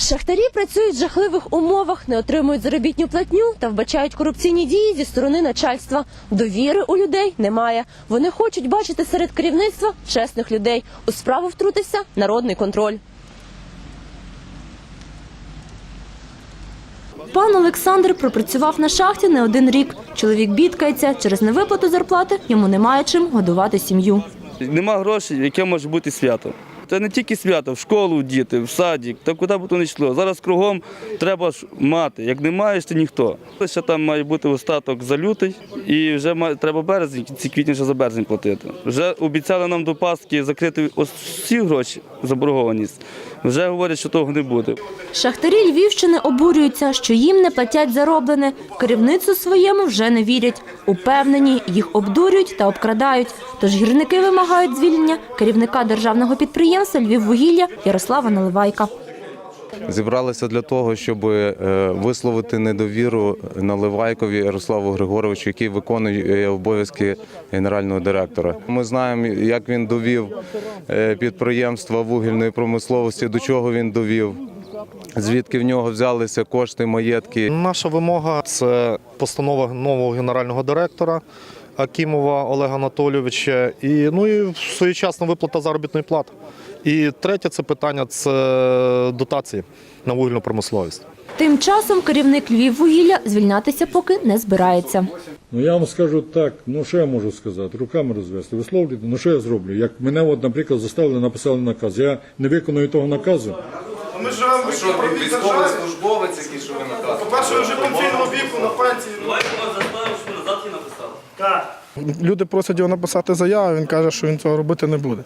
Шахтарі працюють в жахливих умовах, не отримують заробітну платню та вбачають корупційні дії зі сторони начальства. Довіри у людей немає. Вони хочуть бачити серед керівництва чесних людей. У справу втрутився народний контроль. Пан Олександр пропрацював на шахті не один рік. Чоловік бідкається, через невиплату зарплати йому немає чим годувати сім'ю. Нема грошей, яке може бути свято. Це не тільки свято, в школу діти, в садик, та куди б то не йшло. Зараз кругом треба ж мати. Як не маєш, ти ніхто. Ще там має бути остаток за лютий, і вже треба березень, ці квітні ще за березень платити. Вже обіцяли нам до Пасхи закрити ось всі гроші, заборгованість. Вже говорять, що того не буде. Шахтарі Львівщини обурюються, що їм не платять зароблене. Керівництву своєму вже не вірять. Упевнені, їх обдурюють та обкрадають. Тож гірники вимагають звільнення керівника державного підприємства Львіввугілля Ярослава Наливайка. Зібралися для того, щоб е, висловити недовіру Наливайкові Ярославу Григоровичу, який виконує обов'язки генерального директора. Ми знаємо, як він довів е, підприємства вугільної промисловості, до чого він довів. Звідки в нього взялися кошти, маєтки. Наша вимога це постанова нового генерального директора Акімова Олега Анатолійовича і ну і своєчасна виплата заробітної плати. І третє це питання це дотації на вугільну промисловість. Тим часом керівник Львіввугілля звільнятися поки не збирається. Ну я вам скажу так, ну що я можу сказати, руками розвести, висловлювати, ну що я зроблю? Як мене, от, наприклад, заставили, написали наказ, я не виконую того наказу. Ми живемо в Що ви військовий службовець, який що ви наказуєте? По-перше, ви вже пенсійного віку на пенсії. Люди просять його написати заяву, він каже, що він цього робити не буде.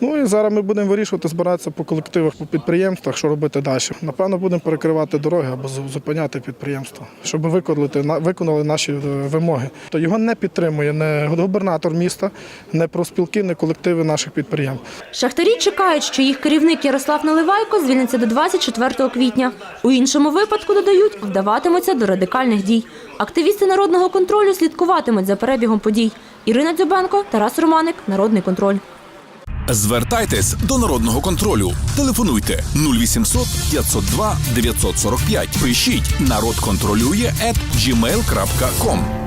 Ну і зараз ми будемо вирішувати, збиратися по колективах, по підприємствах, що робити далі. Напевно, будемо перекривати дороги або зупиняти підприємства, щоб виконати, виконали наші е, вимоги. То його не підтримує не губернатор міста, не профспілки, не колективи наших підприємств. Шахтарі чекають, що їх керівник Ярослав Наливайко звільниться до 24 квітня. У іншому випадку, додають, вдаватимуться до радикальних дій. Активісти народного контролю слідкуватимуть за перебігом подій. Ірина Дзюбенко, Тарас Романик, Народний контроль. Звертайтесь до народного контролю. Телефонуйте 0800 502 945. Пишіть народ контролює gmail.com.